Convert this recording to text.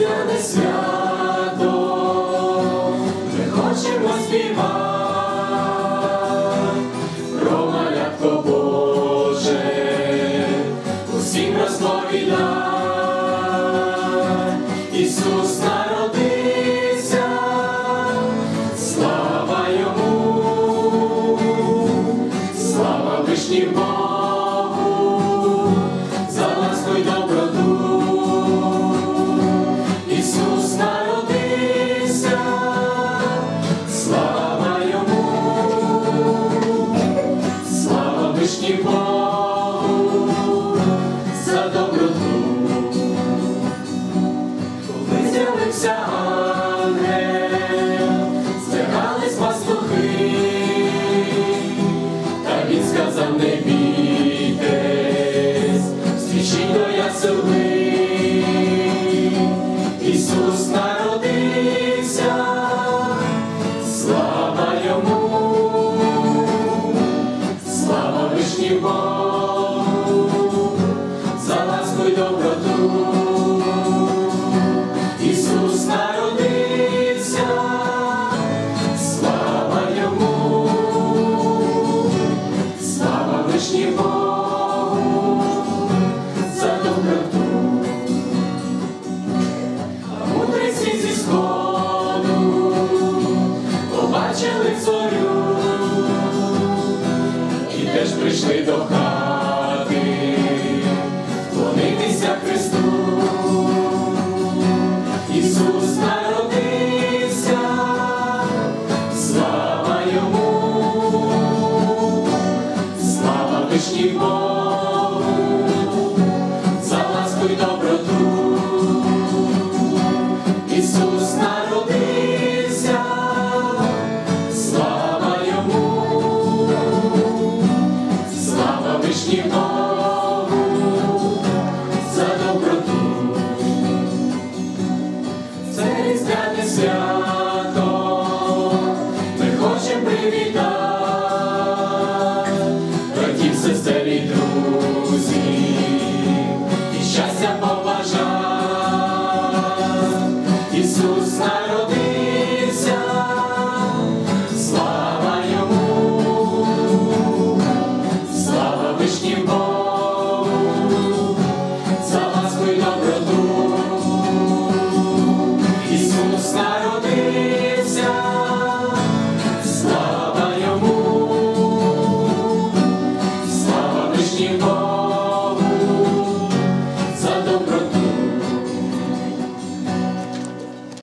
різдвяне свято, ми хочемо співати про малятко Боже, усім розповідай, Ісус народився, слава йому, слава вишні Богу, за доброту. Коли з'явився слава вишні вишні Богу, за ласку й доброту. Ісус народився, слава йому, слава вишні Богу, за доброту. Це різдвяне свято, ми хочемо привітати.